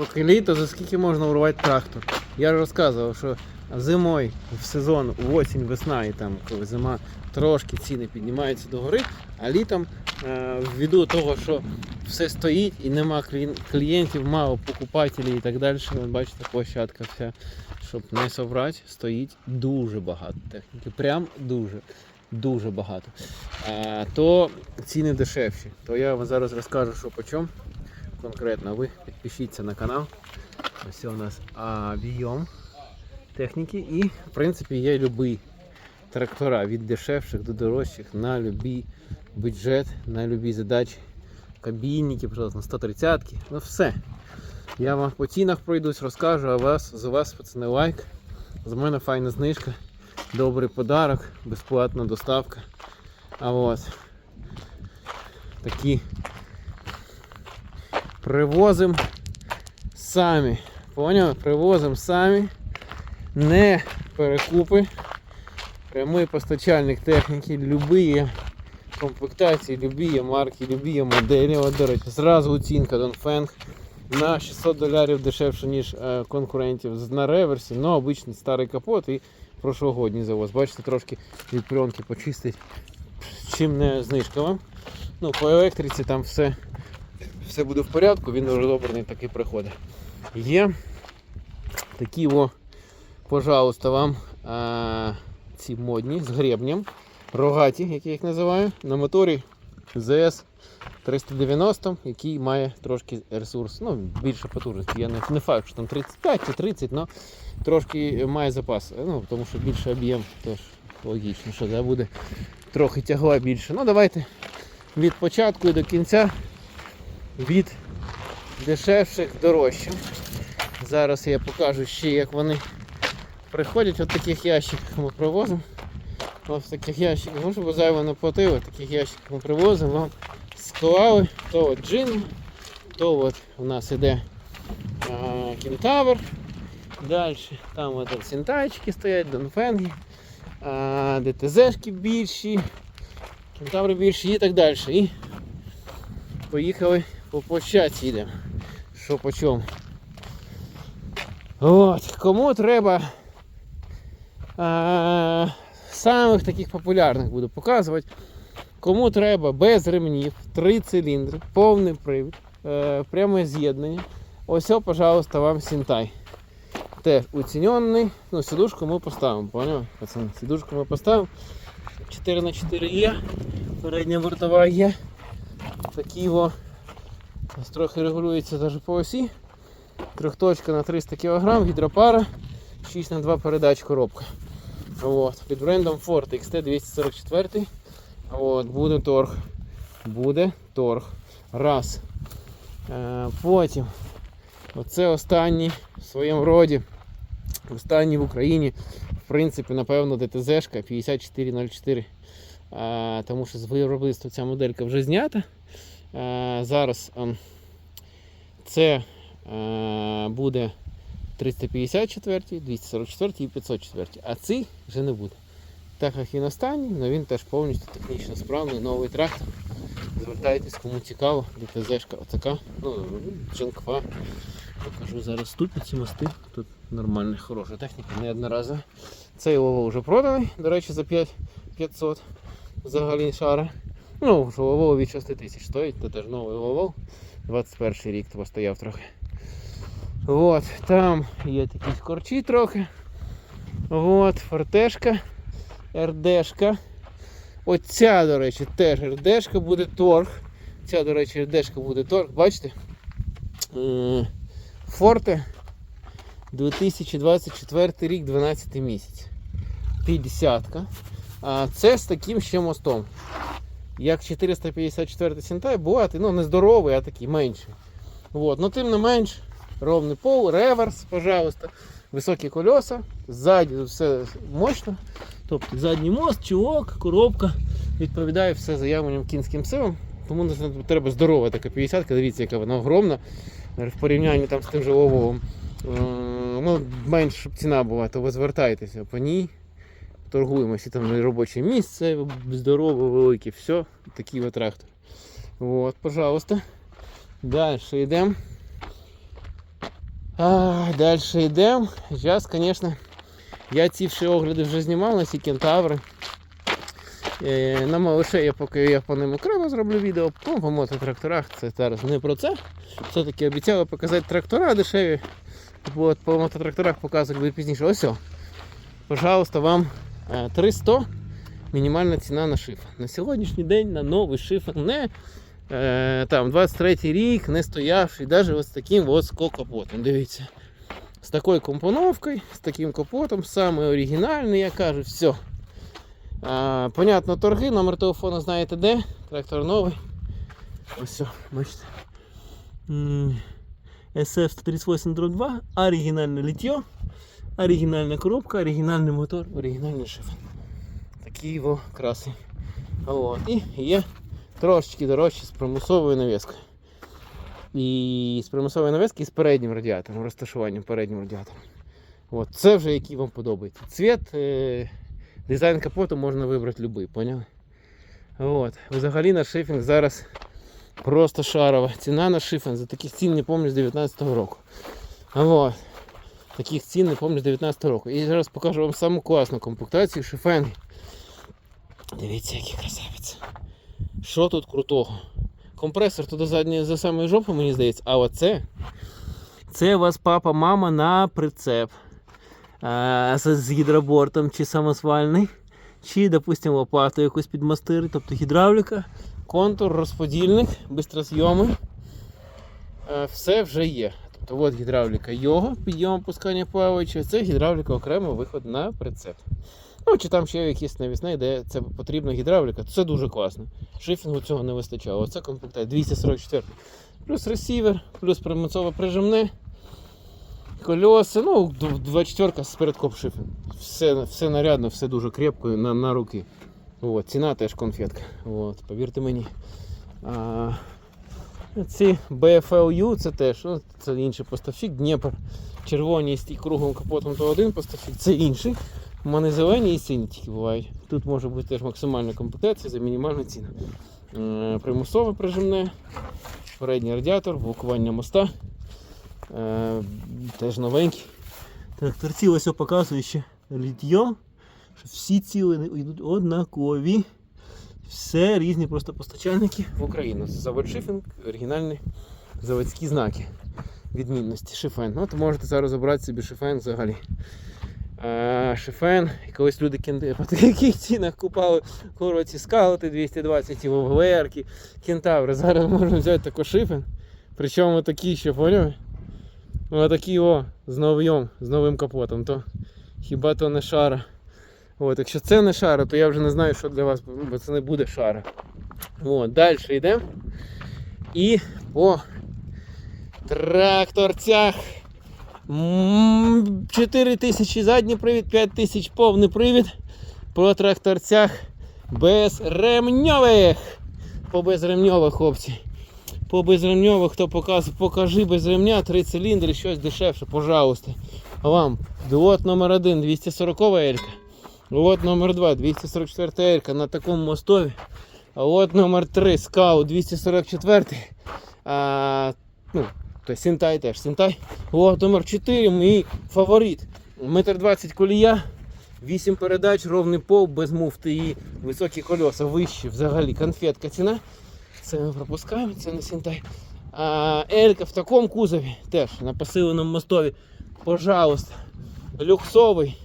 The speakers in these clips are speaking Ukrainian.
Поки літо, за скільки можна урвати трактор? Я ж розказував, що зимою в сезон, осінь, весна і там, коли зима, трошки ціни піднімаються догори, а літом е, того, що все стоїть і нема клієнтів, мало покупателів і так далі. От бачите, площадка вся, щоб не соврати, стоїть дуже багато техніки. Прям дуже. Дуже багато. А, то ціни дешевші. То я вам зараз розкажу, що по чому конкретно. Ви підпишіться на канал. Ось у нас об'єм техніки і, в принципі, є любі трактора від дешевших до дорожчих на любий бюджет, на любі задачі. Кабінники, пожалуйста, 130 ки ну все. Я вам по цінах пройдусь, розкажу, а вас, за вас, пацани, лайк. З мене файна знижка, добрий подарок, безплатна доставка. А от такі привозимо самі. Поняли? Привозимо самі. Не перекупи. Прямий постачальник техніки, любі комплектації, любі марки, любі моделі. От, до речі, зразу оцінка Dongfeng на 600 доларів дешевше, ніж е, конкурентів на реверсі, але обичний старий капот і прошлогодній завоз. Бачите, трошки від пленки почистить, чим не знижка вам. Ну, по електриці там все, все буде в порядку, він дуже добрий такий приходить. Є такі о, пожалуйста, вам а, ці модні з гребнем, рогаті, як я їх називаю, на моторі ZS 390, який має трошки ресурс, ну, більше потужності. Я не, не факт, що там 35 чи 30, але трошки має запас. Ну, тому що більше об'єм, тож логічно, що да, буде трохи тягла більше. Ну, давайте від початку і до кінця від дешевших дорожчих. Зараз я покажу ще, як вони приходять. От таких ящиках ми привозимо. Ось таких ящиках, ну, щоб зайво не платили, таких ящиках ми привозимо вам склали. То от джин, то от у нас іде кентавр. Далі там от синтайчики стоять, донфенги, ДТЗшки більші, кентаври більші і так далі. І поїхали по площадці йдемо. Що по чому. От, кому треба а, самих таких популярних буду показувати. Кому треба без ремнів, три циліндри, повний привід, е, пряме з'єднання. Ось, пожалуйста, вам Сінтай. Теж оцінений. Ну, сідушку ми поставимо? Пацани, сідушку ми поставимо. 4 на 4 є, передня бортова є. Такі о. Трохи регулюється навіть по осі. Трьохточка на 300 кг, гідропара, 6 на 2 передач коробка. От. Під брендом Ford XT244. От, буде торг. Буде торг. Раз. Е, потім. Оце останній в своєму роді. Останній в Україні. В принципі, напевно, ДТЗ-шка 5404. Е, тому що з виробництва ця моделька вже знята. Е, зараз ем, це е, буде 354, 244 і 504. А цей вже не буде. Так як він останній, але він теж повністю технічно справний, новий трактор. Звертайтесь, кому цікаво, ДТЗ-шка отака. Ну, джинква. Покажу зараз ступи ці мости. Тут нормальна, хороша техніка, не одноразова. Цей Лово вже проданий, до речі, за 5500 взагалі шара. Ну, що Лово від 6 тисяч стоїть, це теж новий Лово. 21 рік то постояв трохи. От, там є такі корчі трохи. От, фортешка, РДшка. Оця, до речі, теж РДшка буде торг. Ця, до речі, РДшка буде торг. Бачите? Е, Форте 2024 рік, 12 місяць. 50. А це з таким ще мостом. Як 454 Сінтай, бувати, ну не здоровий, а такий менший. Вот. Но тим не менш, ровний пол, реверс, пожалуйста, високі колеса, ззаді все мощно. Тобто задній мост, чулок, коробка відповідає все заявленням кінським силам. Тому треба здорова така 50 дивіться, яка вона огромна. В порівнянні там з тим же Лововим. Е, Ну, менш щоб ціна була, то ви звертайтеся по ній. Торгуємося, там робоче місце, здорове, велике, все, такий от трактор. Вот, пожалуйста. Далі йдемо. Далі йдемо. Зараз, звісно, я ці всі огляди вже знімав на ці кентаври. Е, на малише я поки я по ним окремо зроблю відео, ну, по мототракторах це зараз не про це. Все-таки обіцяли показати трактора дешеві. От, по мототракторах показувати буде пізніше. Ось. Пожалуйста, вам 300 мінімальна ціна на шифер. На сьогоднішній день на новий шифер не е, там 23 рік, не стоявший, навіть ось таким ось капотом. Дивіться. З такою компоновкою, з таким капотом, саме оригінальний, я кажу, все. А, понятно, торги, номер телефону знаєте де. Трактор новий. Ось, бачите. SF-138-2, оригінальне літьо, оригінальна коробка, оригінальний мотор, оригінальний шифр. Такі його краси. От. І є трошечки дорожчі з примусовою навіскою. І з примусової навіски і з переднім радіатором, розташуванням переднім радіатором. От. Це вже який вам подобається. Цвіт, е, дизайн капоту можна вибрати будь-який, поняли? От. Взагалі на шифінг зараз просто шарова. Ціна на шифінг за таких цін не пам'ятаю з 19-го року. От. Таких цін не пам'ятаю з 19 року. І зараз покажу вам саму класну комплектацію шифенги. Дивіться, який красавець. Що тут крутого? Компресор туди задній за самою жопу, мені здається, а оце. Це у вас папа, мама на прицеп. А, з, гідробортом чи самосвальний, чи, допустимо, лопату якусь підмастири, тобто гідравліка, контур, розподільник, бистрозйоми. Все вже є. Тобто от гідравліка його, підйом опускання плаваючого, це гідравліка окремо виход на прицеп. Ну, чи там ще якісь навісне, де це потрібна гідравліка, то це дуже класно. Шифінгу цього не вистачало. Оце комплектація 244. Плюс ресівер, плюс примусове прижимне. Кольоса, ну, 24 з передкоп шифінг. Все, все нарядно, все дуже крепко на, на руки. От, ціна теж конфетка. От, повірте мені. А, ці BFLU це теж, ну, це інший поставщик, Дніпр. Червоні з круглим капотом то один поставщик, це інший. У мене зелені і сині тільки бувають. Тут може бути теж максимальна комплектація за мінімальну ціну. Примусове прижимне, передній радіатор, блокування моста. Е, Теж новенький. Тракторці ось показує ще літьо. що Всі ціли йдуть однакові. Все різні просто постачальники в Україну. Завод Шифінг, оригінальні заводські знаки відмінності. Шифен. Ну, то можете зараз обрати собі шифен взагалі. А, шифен. І колись люди кенти по таких цінах купали короці скаути 220 і ВВРки, кентаври. Зараз можна взяти таку шифен. Причому такі ще, поняли? Отакі о, з новим, з новим капотом. То хіба то не шара. От, якщо це не шара, то я вже не знаю, що для вас, бо це не буде шара. От, далі йдемо. І по тракторцях. 4 тисячі задній привід, 5 тисяч повний привід. По тракторцях безремньових. По безремньових, хлопці. По безремньових, хто показує, покажи без ремня, 3 циліндри, щось дешевше, пожалуйста. Вам. Лот номер 1 240 елька. Лот номер 2 244 елька на такому мостові. А лот номер 3 скау 244. А, ну, то Сінтай теж. Сінтай. Лот номер 4 мій фаворит. Метр 20 колія. 8 передач, ровний пол, без муфти і високі колеса, вищі взагалі. Конфетка ціна. Це ми пропускаємо, це не Сінтай. А, Елька в такому кузові теж на посиленому мостові. Пожалуйста. Люксовий.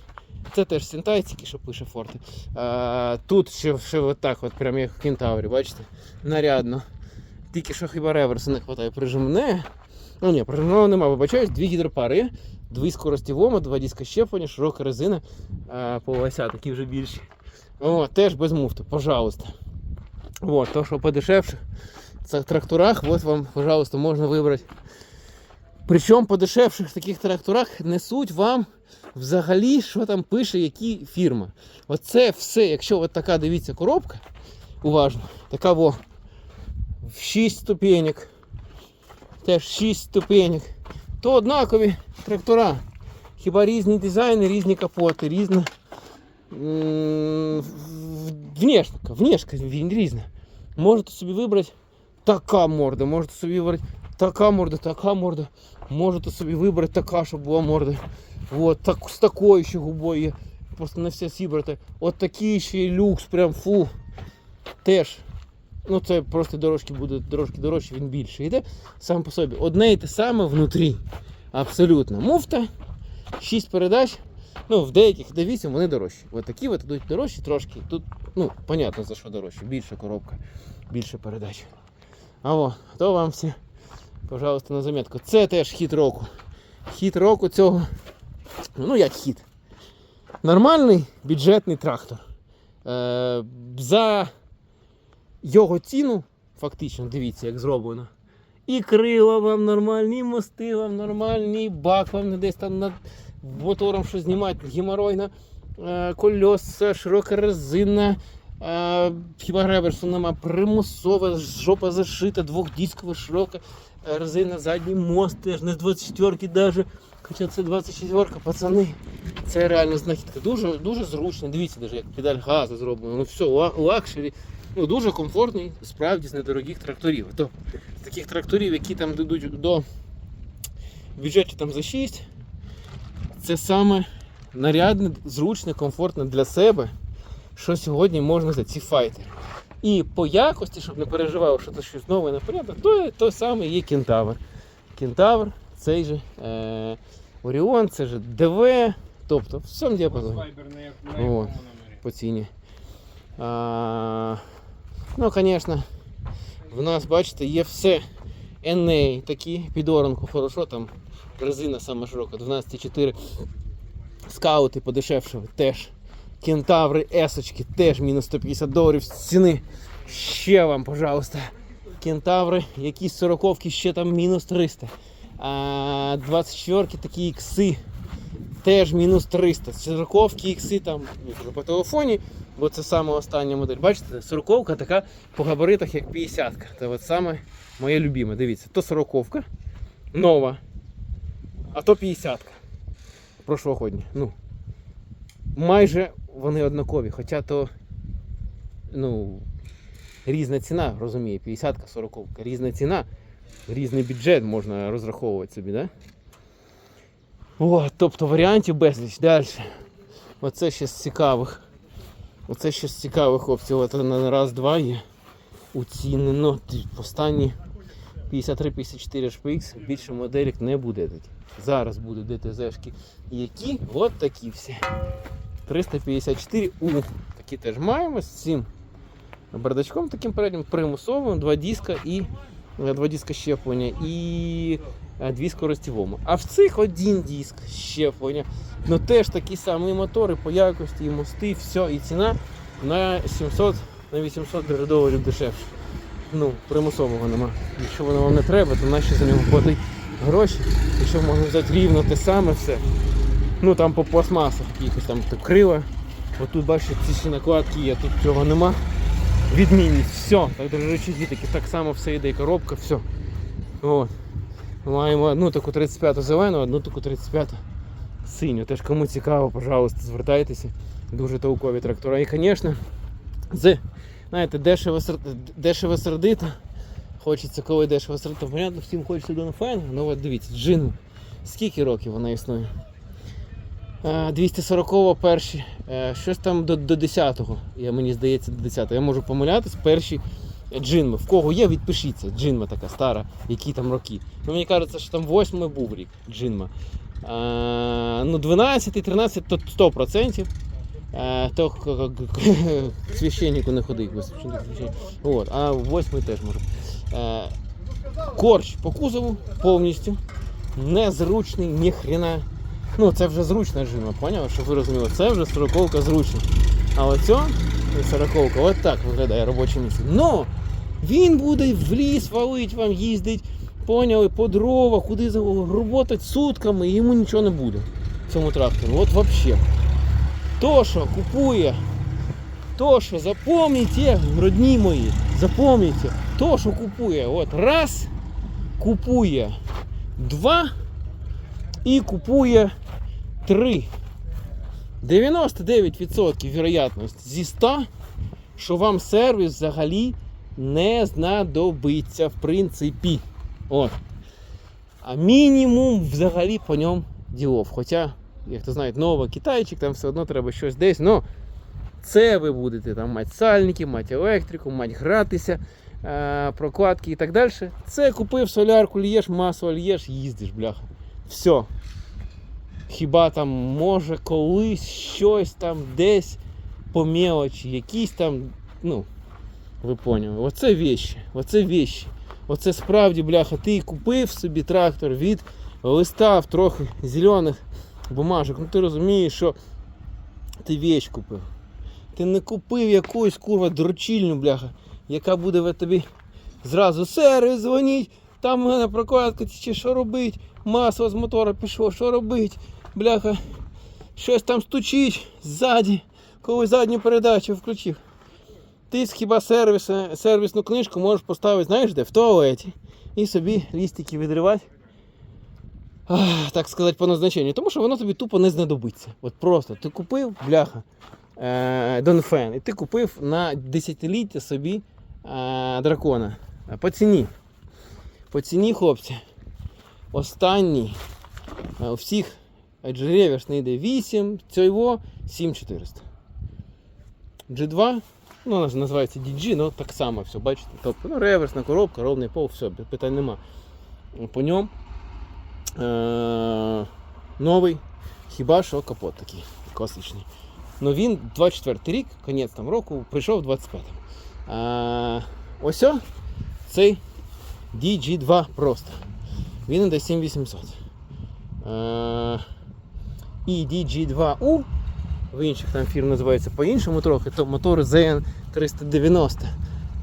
Це теж Сінтай, тільки що пише форти. А, тут ще, ще отак, от, прям як в кентаврі, бачите? Нарядно. Тільки що хіба реверсу не вистачає прижимне. Ну ні, прижимного нема, вибачаюсь, дві гідропари, дві скорості вома, два диска щеплення, широка резина, а, полося такі вже більші. О, теж без муфти, пожалуйста. Вот, то, що подешевше. В тракторах, от вам, пожалуйста, можна вибрати. Причому по дешевших таких тракторах несуть вам взагалі, що там пише, які фірма. Оце все, якщо от така дивіться коробка, уважно, така во, в 6 ступенек, теж 6 ступенек, то однакові трактора. Хіба різні дизайни, різні капоти, різна внешка, внешка різна. Можете собі вибрати така морда, можете собі вибрати така морда, така морда. Можете собі вибрати така, щоб була морда. От, так, з такою ще губою є. Просто не все сібрати. От такий ще люкс, прям фу. Теж. Ну це просто дорожки буде трошки дорожче, він більше йде сам по собі. Одне і те саме внутрі. Абсолютно. Муфта, 6 передач. Ну, в деяких де 8 вони дорожчі. От такі от йдуть дорожчі трошки. Тут, ну, понятно за що дорожче. Більша коробка, більше передач. А о, то вам всі, пожалуйста, на замітку. Це теж хід року. Хід року цього. Ну, як хід. Нормальний бюджетний трактор. Е, за його ціну, фактично, дивіться, як зроблено. І крила вам нормальні, і мости вам нормальні, і бак вам десь там над мотором що знімати, геморойна, е, кольоса, широка резина, е, хіба реверсу нема, примусова, жопа зашита, двохдіскова широка резина, задній мост теж не з 24-ки даже. Хоча це 24-ка, пацани. Це реально знахідка. Дуже, дуже зручно. Дивіться, даже, як педаль газу зроблено. Ну все, лакшері. Ну, дуже комфортний, справді з недорогих тракторів. То, з таких тракторів, які там йдуть до бюджеті там за 6, це саме нарядне, зручне, комфортне для себе, що сьогодні можна за ці файти. І по якості, щоб не переживав, що це щось нове непонятне, то той самий є кентавр. Кентавр, цей же е, Оріон, це же ДВ, тобто в всьому діапазоні О. по ціні. А, ну, звісно, в нас, бачите, є все NA такі, під оранку хорошо, там резина сама широка, 12,4. Скаути подешевше теж. Кентаври есочки теж мінус 150 доларів з ціни. Ще вам, пожалуйста. Кентаври, якісь сороковки ще там мінус 300. А 24 такі ікси теж мінус 300. Сороковки ікси там ну, по телефоні, бо це саме остання модель. Бачите, сороковка така по габаритах, як 50-ка. Це от саме моє любиме. Дивіться, то сороковка нова, а то 50-ка. Прошлогодня. Ну, майже вони однакові, хоча то ну, різна ціна, розуміє, 50-ка, 40 різна ціна, різний бюджет можна розраховувати собі, да? О, тобто варіантів безліч. Далі. Оце ще з цікавих. Оце ще з цікавих хлопців. От на раз-два є. Уцінено. Останні 53-54 HPX більше моделек не буде. Зараз будуть ДТЗшки. Які? От такі всі. 354 у такі теж маємо з цим бардачком таким переднім примусовим, два диска і е, два диска щеплення і е, дві скоростівому. А в цих один диск щеплення. Ну теж такі самі мотори по якості, і мости, все, і ціна на 700 на 800 доларів дешевше. Ну, примусового нема. Якщо воно вам не треба, то наші за нього платить гроші. Якщо можна взяти рівно те саме все. Ну там по пластмасах якихось там крила. Отут бачите, ці всі накладки є, тут цього нема. Відмінність, все. Так дрожачі такі, так само все йде і коробка, все. От. Маємо одну таку 35-ту зелену, одну таку 35 синю. Теж кому цікаво, пожалуйста, звертайтеся. Дуже толкові трактора. І, звісно, з, знаєте, дешево, дешево сердито. Хочеться, коли дешево сердито. Понятно, всім хочеться до файн. Ну от дивіться, джин. Скільки років вона існує? Е, 240 перші, е, щось там до, до 10-го, я, мені здається, до 10-го. Я можу помилятись, перші джинми. В кого є, відпишіться. Джинма така стара, які там роки. Ну, мені кажеться, що там 8 був рік джинма. Е, ну, 12 13 то 100%. Е, то к- к- к- священнику не ходить. От, а 8 теж може. Е, корч по кузову повністю. Незручний, ні хрена. Ну, це вже зручна жима, поняв? Щоб ви розуміли, це вже сороковка зручна. А оцьо сороковка, от так виглядає робоче місце. Но він буде в ліс валить вам, їздить, поняли, по дрова, куди роботать сутками, і йому нічого не буде. Цьому трактору. От взагалі. То, що купує, то, що запам'ятайте, родні мої, запам'ятайте, то, що купує, от раз, купує два і купує 3. 99% вірогятність зі 100, що вам сервіс взагалі не знадобиться, в принципі. От. А мінімум взагалі по ньому ділов. Хоча, як то знають, нова китайчик, там все одно треба щось десь. Ну, це ви будете там мати сальники, мати електрику, мати гратися, е, прокладки і так далі. Це купив солярку, лієш, масу лієш, їздиш, бляха. Все. Хіба там може колись щось там десь по мелочі, якісь там, ну, ви поняли, оце вещі, оце вещі. Оце справді, бляха, ти купив собі трактор від листав трохи зелених бумажок. Ну ти розумієш, що ти вещь купив. Ти не купив якусь курва дрочільню, бляха, яка буде в тобі зразу сервіс дзвонить, там в мене прокладка чи що робить, масло з мотора пішло, що робить, бляха, щось там стучить ззаді, коли задню передачу включив. Ти хіба сервіс, сервісну книжку можеш поставити, знаєш де? В туалеті. І собі лістики відривати. Ах, так сказати, по назначенню. Тому що воно тобі тупо не знадобиться. От просто ти купив, бляха, е, Донфен, і ти купив на десятиліття собі е, дракона. По ціні. По ціні, хлопці. Останній е, у всіх G9 не йде 8, цього 7400. G2, ну вона ж називається DG, але ну, так само все, бачите. Тобто ну, реверсна коробка, ровний пол, все, питань нема. По ньому е- новий, хіба що капот такий класичний. Ну він 24 рік, конець там року, прийшов 25-м. А, е, Ось цей DG2 просто. Він іде 7800. А, EDG2U, в інших там фірм називається по-іншому трохи, то мотор ZN390.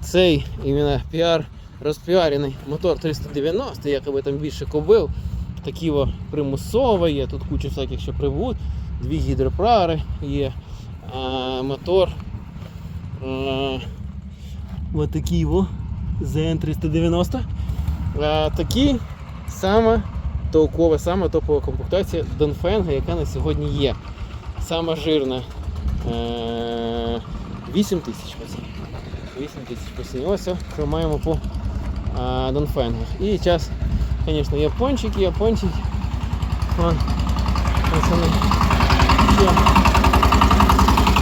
Цей іменно піар розпіарений мотор 390, якби там більше кубив, Такі примусово є, тут куча всяких ще прибут, дві гідропрари є. А, Мотор а, от такий ZN390. А, Такі саме толкова, саме топова комплектація Донфенга, яка на сьогодні є. Сама жирна. Е, 8 тисяч пацан. 8 тисяч пацан. Ось що маємо по а, Донфенгах. І зараз, звісно, япончики, япончики. Вон, пацани.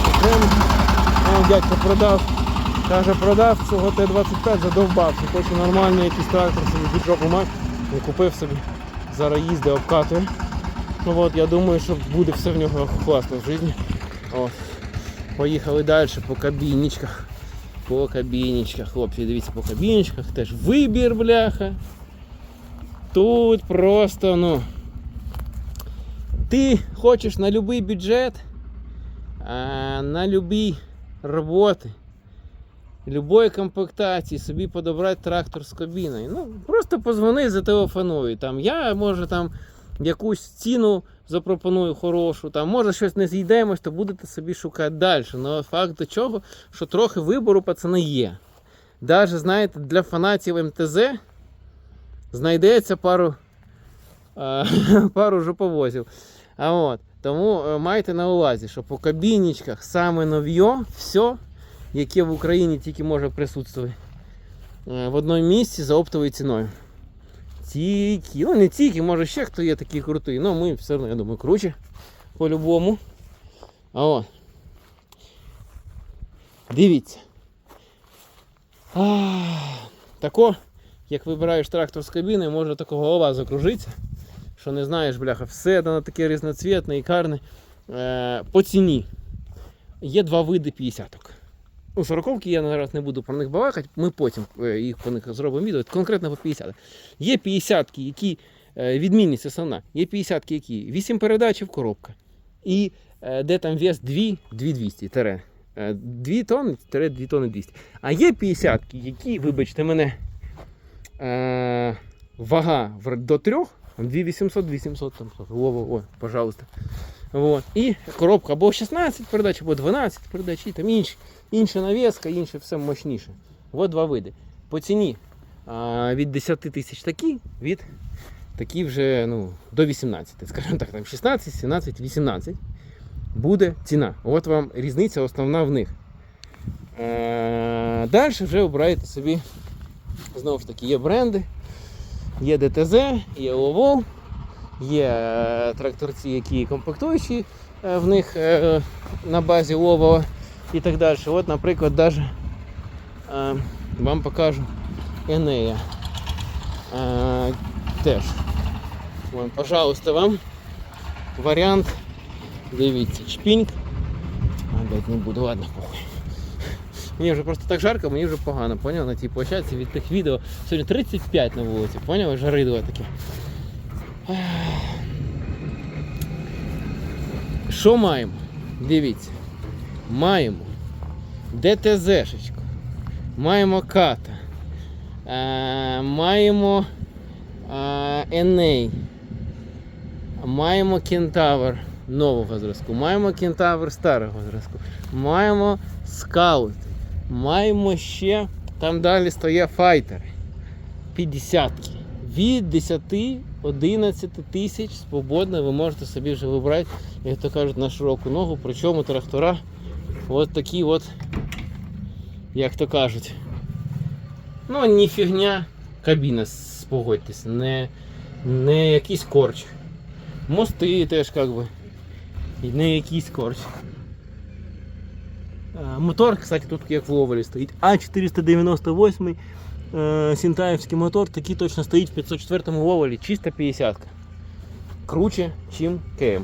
Окремо. Дядько продав. Каже, продав цього Т-25, задовбався. Хоче нормальний якийсь трактор собі жопу мати. І купив собі. Зараз їздить, обкатує. Ну от, я думаю, що буде все в нього класно в житті. Поїхали далі по кабінічках. По кабінічках. Хлопці, дивіться, по кабінічках теж вибір, бляха. Тут просто, ну. Ти хочеш на будь-який бюджет, на будь-які роботи, любої комплектації собі подобрати трактор з кабіною. Ну, просто позвони, зателефонуй. Там, я може там якусь ціну запропоную хорошу, там може щось не зійдемось, то будете собі шукати далі. Ну факт до чого, що трохи вибору пацани є. Даже, знаєте, для фанатів МТЗ знайдеться пару, пару жоповозів. А от, тому е, майте на увазі, що по кабінічках саме нов'йо, все, яке в Україні тільки може присутствувати е, в одному місці за оптовою ціною. Тільки, ну не тільки, може ще хто є такий крутий, ну ми все одно, я думаю, круче по-любому. А от. Дивіться. А, тако, як вибираєш трактор з кабіни, може такого голова закружитися, що не знаєш, бляха, все воно таке різноцвітне і карне. Е, по ціні. Є два види 50-ок. Ну, 40 я зараз не буду про них балакати, ми потім е, їх по них зробимо відео, конкретно по 50. Є 50 які е, відмінність основна. Є 50 які 8 передач і коробка. І е, де там вес 2, 2200, тере, е, 2 тонни, тере 2 тонни 200. А є 50 які, вибачте мене, вага до 3, 2800, 2700, там, Вова, ой, пожалуйста. Вот. І коробка або 16 передач, або 12 передач, і там інші. Інша навіска, інше все мощніше. От два види. По ціні а, від 10 тисяч такі, від такі вже ну, до 18. Скажімо так, там 16, 17, 18 буде ціна. От вам різниця основна в них. Е, Далі вже обираєте собі, знову ж таки, є бренди. Є ДТЗ, є ОВОЛ, є е, тракторці, які комплектуючі е, в них на базі ОВО і так далі. От, наприклад, даже, е, вам покажу Енея. Е, теж. Вон, пожалуйста, вам варіант. Дивіться, чпіньк. Опять не буду, ладно, похуй. Мені вже просто так жарко, мені вже погано, поняв? На тій площадці від тих відео. Сьогодні 35 на вулиці, поняв? Жаридо таке. Що маємо? Дивіться. Маємо ДТЗшечку, маємо ката, е, маємо е, Еней, маємо кентавр нового зразку, маємо кентавр старого зразку, маємо скаути, маємо ще там далі стоять файтери. 50 від 10-11 тисяч свободно ви можете собі вже вибрати, як то кажуть, на широку ногу. Причому трактора от такі от, як то кажуть. Ну, не фігня, кабіна, с- не, не якийсь корч. Мости теж як би. Не якийсь корч. Мотор, кстати, тут як в Ловелі стоїть. А498 е, Сінтаївський мотор, такий точно стоїть в 504 Ловелі, чисто 50 Круче, чим КМ.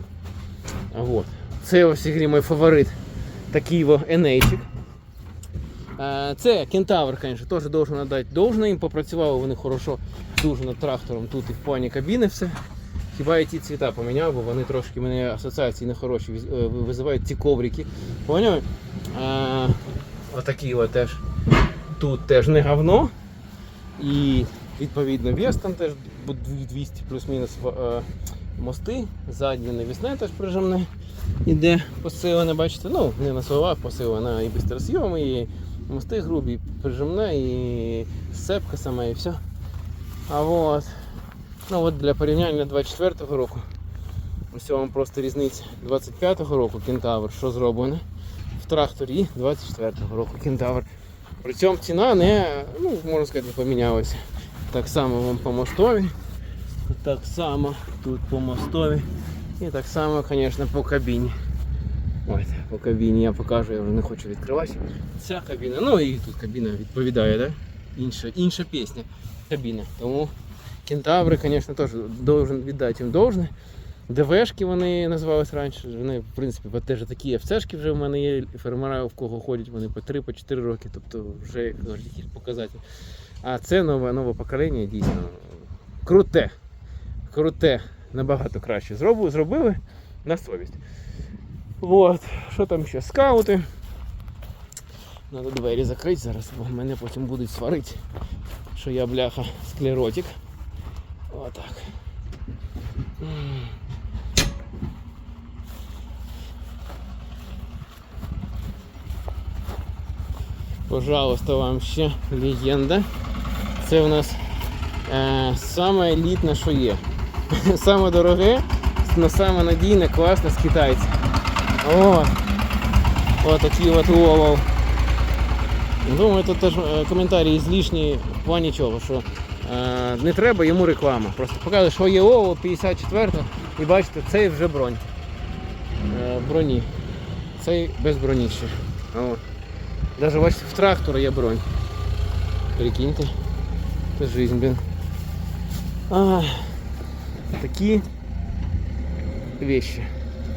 Вот. Це ось ігрі мій фаворит. Такий Енейчик. Е, Це кентавр, звісно, теж должен надати должне. Їм попрацювали вони хорошо дуже над трактором тут і в плані кабіни все. Хіба я ті цвіта поміняв, бо вони трошки мене асоціації нехороші е, визивають ці коврики. Поняли? Е, Отакі от теж. Тут теж не говно. І відповідно вес там теж 200 плюс-мінус мости. Заднє навісне теж прижимне. Іде посилене, бачите, ну не на словах посилене, а і бистросйом, і мости грубі, і прижимне, і сцепка сама, і все. А от, ну от для порівняння 24-го року. Ось вам просто різниця 25-го року кентавр, що зроблено в тракторі 24-го року кентавр. При цьому ціна не, ну, можна сказати, помінялася. Так само вам по мостові, так само тут по мостові. І так само, звісно, по кабіні. Ой, по кабіні я покажу, я вже не хочу відкривати. Ця кабіна, ну і тут кабіна відповідає, да? інша, інша пісня кабіна. Тому кентаври, звісно, теж должен віддати їм должне. ДВшки вони називались раніше. Вони, в принципі, теж такі ФЦшки вже в мене є, фермера, в кого ходять, вони по 3-4 роки, тобто вже як якісь показателі. А це нове, нове покоління дійсно круте. Круте, набагато краще зробили, зробили на совість. Вот. Що там ще? Скаути. Надо двері закрити зараз, бо мене потім будуть сварити, що я бляха склеротик. Отак. Пожалуйста, вам ще легенда. Це у нас е, саме елітне, що є. Саме дороге, але саме надійне, класне з китайців. О! Ось такий от ловов. Думаю, тут теж е, коментарі злішні в плані чого, що е, не треба йому реклама. Просто показує, що є ОВО 54 і бачите, цей вже бронь. Е, броні. Цей без броні ще. О. Даже бачите, в трактора є бронь. Прикиньте. Це жизнь, блин. А, такі вещи.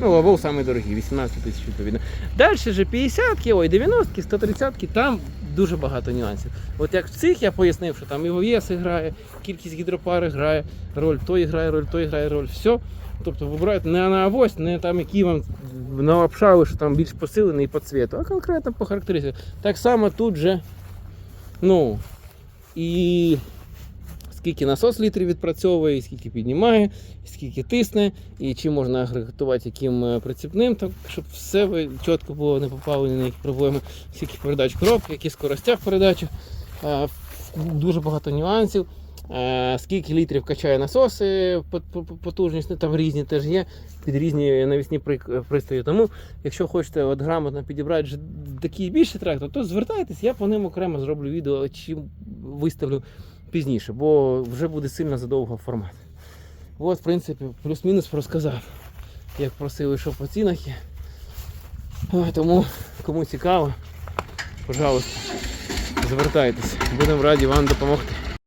Ну, лавол самый дорогий, 18 тисяч відповідно. Далі же 50-ки, ой, 90-ки, 130-ки, там дуже багато нюансів. От як в цих я пояснив, що там і ВВС грає, кількість гідропари грає, роль той грає, роль той грає, роль все. Тобто вибирають не на авось, не там які вам налапшали, що там більш посилений по цвету, а конкретно по характеристиках. Так само тут же, ну, і скільки насос літрів відпрацьовує, і скільки піднімає, і скільки тисне, і чи можна агрегатувати яким е, прицепним, так, щоб все чітко було, не попали ні на які проблеми, скільки передач коробки, які скоростя в передачі. Дуже багато нюансів. Скільки літрів качає насоси, по- по- по- потужність, ну, там різні теж є, під різні навісні пристрої. Тому, якщо хочете от грамотно підібрати такий більший трактор, то звертайтесь, я по ним окремо зроблю відео, чи виставлю пізніше, бо вже буде сильно задовго формат. От, в принципі, плюс-мінус розказав, як просили, що по цінах є. Тому, кому цікаво, пожалуйста, звертайтеся. Будемо раді вам допомогти.